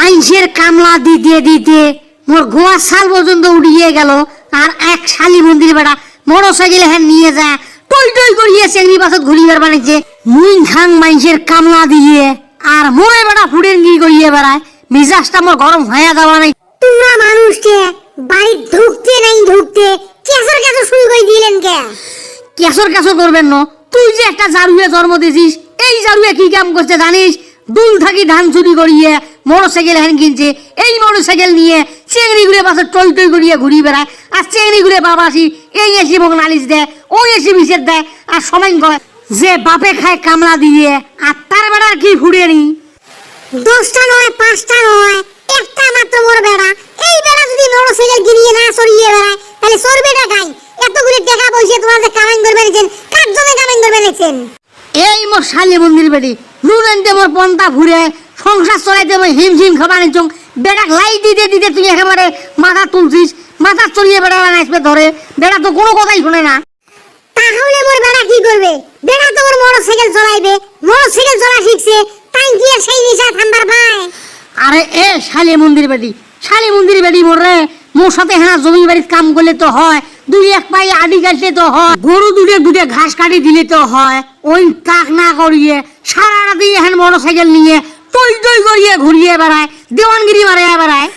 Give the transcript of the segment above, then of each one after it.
মাইনসের কামলা দিতে দিতে মোর গোয়া সাল পর্যন্ত উড়িয়ে গেল আর এক শালি মন্দির বেড়া মোটর সাইকেল হ্যাঁ নিয়ে যায় টই টই করিয়ে চেংড়ি পাশত ঘুরিবার বানাইছে মুই খাং মাইনসের কামলা দিয়ে আর মোরে বেড়া ফুডের গি করিয়ে বেড়ায়। মিজাজটা মোর গরম হয়ে যাওয়া নাই। তোমরা মানুষকে বাড়ি ঢুকতে নাই ঢুকতে কেসর কেসর শুরু করে দিলেন কে? কেসর কেসর করবেন না? তুই যে একটা জারুয়ে জন্ম দিছিস এই জারুয়ে কি কাম করছে জানিস? দুল থাকি ধান চুরি করিয়ে মোটর সাইকেল হ্যান কিনছে এই মোটর সাইকেল নিয়ে চেংড়ি ঘুরে পাশে টই টই করিয়ে ঘুরি বেড়ায়। আর চেংড়ি ঘুরে বাবাসি এই এসি মোক নালিশ দেয়, ওই এসি বিষের দেয়, আর সবাই কয় যে বাপে খায় কামলা দিয়ে, আর তার বেড়ার কি ফুড়ে নি? দশটা নয়, পাঁচটা নয়, একটা মাত্র মোর বেড়া। এই বেড়া যদি মোটর সাইকেল গিরিয়ে না সরিয়ে বেড়ায়, তাহলে সরবেটা গাই এতগুলি টাকা পয়সা তোমার যে কামাই করবে নিছেন কার জন্য কামাই করবে মোর শালি মন্দির বেটি নুন মোর পন্থা ঘুরে সংসার চলাইতে মই হিম হিম খাবার নিচং বেড়াক লাই দিতে দিতে তুই একেবারে মাথা তুলছিস মাথা চড়িয়ে বেড়া আসবে ধরে। বেড়া তো কোনো কথাই শুনে না। তাহলে মোর বেড়া কি করবে? বেড়া তো মোর মোটর সাইকেল চলাইবে মোটর সাইকেল চলা শিখছে তাই কি সেই নিশা থামবার পায়। আরে এ শালি মন্দির বেটি শালি মন্দির বেটি মোর রে। মোর সাথে হ্যাঁ জমি বাড়ির কাম করলে তো হয়। দুই এক পাই আডি কাটলে তো হয়। গরু দুটে দুটে ঘাস কাটি দিলে তো হয়। ওই কাক না করিয়ে সারা রাতি হ্যাঁ মোটর সাইকেল নিয়ে টই টই করিয়ে ঘুরিয়ে বেড়ায়, দেওয়ানগিরি মারিয়ে বেড়ায়।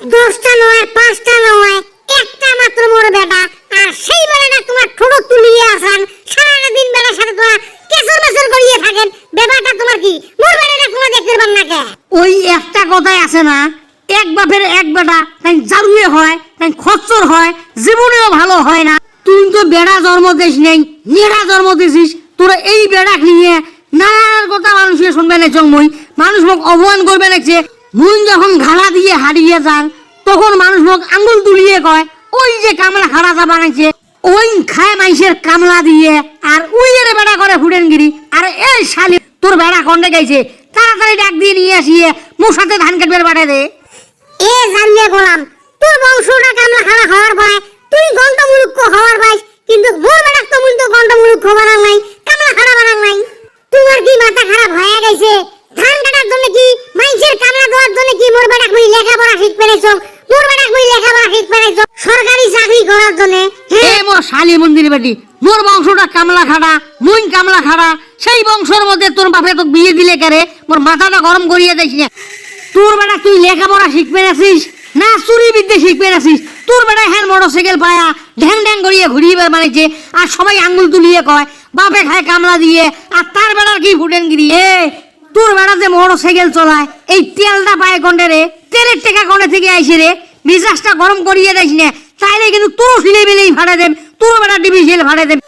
দশটা নয়, পাঁচটা নয়, একটা মাত্র মোর বেটা, আর সেই বেড়াটা তোমার ঠোঁট তুলিয়ে আসান। সারাদিন বেড়ার সাথে তোমার কেসর মেসর করিয়ে থাকেন। ব্যাপারটা তোমার কি? মোর বেড়াটা তোমার দেখতে পার না কে? ওই একটা কথাই আছে না এক বাপের এক বেটা, তাই জারুয়ে হয়, তাই খচ্চর হয়, জীবনেও ভালো হয় না। তুই তো বেড়া জন্ম দিস নেই, নেড়া জন্ম দিছিস। তোরা এই বেড়াক নিয়ে নানান কথা মানুষকে শুনবে না চং মই মানুষ মোক অপমান করবে নাকছে মুই যখন ঘাড়া দিয়ে হারিয়ে যান, তখন মানুষ মোক আঙ্গুল তুলিয়ে কয়, ওই যে কামলা খাড়াটা বানাইছে ওই খায় মাইসের কামলা দিয়ে, আর ওই এর বেড়া করে ফুটেনগিরি আর এই শালি, তোর বেড়া কন্ডে গেছে তাড়াতাড়ি ডাক দিয়ে নিয়ে আসিয়ে মোর সাথে ধান কাটবে বাড়ে দে। জানিয়ে গোলাম, তোর বংশটা কামলা খারাপ হওয়ার পায় তুই গন্ত হওয়ার পাইস কিন্তু মোর বেড়া তো মুল তো গন্ত নাই, কামলা খারাপ বানান নাই। তোমার কি মাথা খারাপ হয়ে গেছে? ধান কাটার জন্য কি মাইসের কামলা দেওয়ার জন্য কি মোর বেটা কই লেখাপড়া শিখ পেরেছ? মোর বেটা কই লেখাপড়া শিখ পেরেছ সরকারি চাকরি করার জন্য হ্যাঁ মোর শালি মন্দির বেটি, মোর বংশটা কামলা খাড়া মুই কামলা খাড়া সেই বংশের মধ্যে তোর বাপে তোকে বিয়ে দিলে কেরে? মোর মাথাটা গরম করিয়ে না তোর বেটা তুই লেখাপড়া শিখবে নাছিস? না, চুরি বিদ্যে শিখবে নাছিস? তোর বেটা হ্যাঁ মোটর সাইকেল পায়া, ঢ্যাং ঢ্যাং করিয়ে ঘুরিয়ে বের আর সবাই আঙ্গুল তুলিয়ে কয়, বাপে খায় কামলা দিয়ে আর তার বেটার কি ফুটেন গিরি? এ, তোর বেটা যে মোটর সাইকেল চলায়, এই তেলটা পায় কন্ডে রে, তেলের টেকা কন্ডে থেকে আইসে রে, মিজাজটা গরম করিয়ে দিস না কিন্তু তোর সিলে বিলেই ভাড়া দেব, তোর বেটা ডিবি সেল ভাড়া দেব।